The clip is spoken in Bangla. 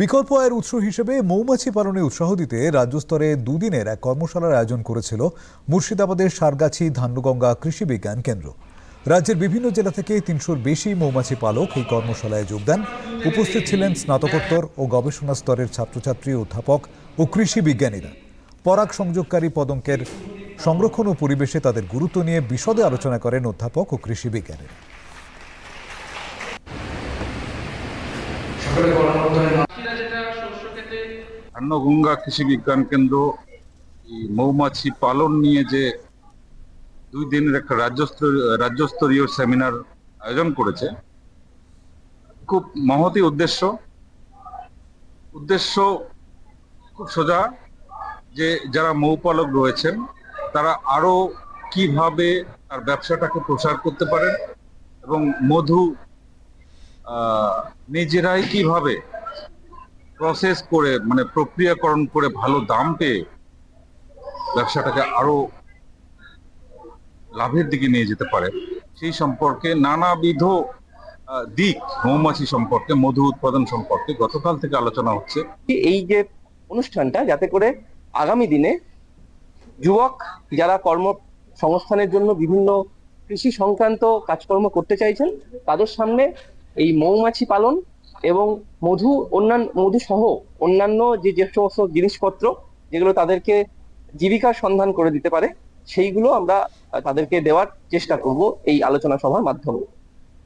বিকল্প আয়ের উৎস হিসেবে মৌমাছি পালনে উৎসাহ দিতে রাজ্য স্তরে দুদিনের এক কর্মশালার আয়োজন করেছিল মুর্শিদাবাদের সারগাছি ধান্যগঙ্গা কৃষি বিজ্ঞান কেন্দ্র। রাজ্যের বিভিন্ন জেলা থেকে তিনশোর বেশি মৌমাছি পালক এই কর্মশালায় যোগ দেন। উপস্থিত ছিলেন স্নাতকোত্তর ও গবেষণা স্তরের ছাত্রছাত্রী, অধ্যাপক ও কৃষি বিজ্ঞানীরা। পরাগ সংযোগকারী পদঙ্কের সংরক্ষণ ও পরিবেশে তাদের গুরুত্ব নিয়ে বিশদে আলোচনা করেন অধ্যাপক ও কৃষি বিজ্ঞানীরা। ধান্যগঙ্গা কৃষি বিজ্ঞান কেন্দ্র মৌমাছি পালন নিয়ে যে দুই দিনের একটা রাজ্যস্তরীয় রাজ্যস্তরীয় সেমিনার আয়োজন করেছে, খুব মহতি উদ্দেশ্য। উদ্দেশ্য খুব সোজা, যে যারা মৌপালক রয়েছেন, তারা আরও কীভাবে তার ব্যবসাটাকে প্রসার করতে পারেন এবং মধু নিজেরাই কীভাবে প্রসেস করে মানে প্রক্রিয়াকরণ করে ভালো দাম পেয়ে ব্যবসাটাকে আরও লাভের দিকে নিয়ে যেতে পারে। সেই সম্পর্কে নানাবিধ দিক মৌমাছি সম্পর্কে, মধু উৎপাদন সম্পর্কে গতকাল থেকে আলোচনা হচ্ছে। এই যে অনুষ্ঠানটা, যাতে করে আগামী দিনে যুবক যারা কর্ম সংস্থানের জন্য বিভিন্ন কৃষি সংক্রান্ত কাজকর্ম করতে চাইছেন, তাদের সামনে এই মৌমাছি পালন এবং মধু অন্যান্য মধু সহ অন্যান্য যে যে সমস্ত জিনিসপত্র যেগুলো তাদেরকে জীবিকার সন্ধান করে দিতে পারে, সেইগুলো আমরা তাদেরকে দেওয়ার চেষ্টা করব এই আলোচনা সভার মাধ্যমে।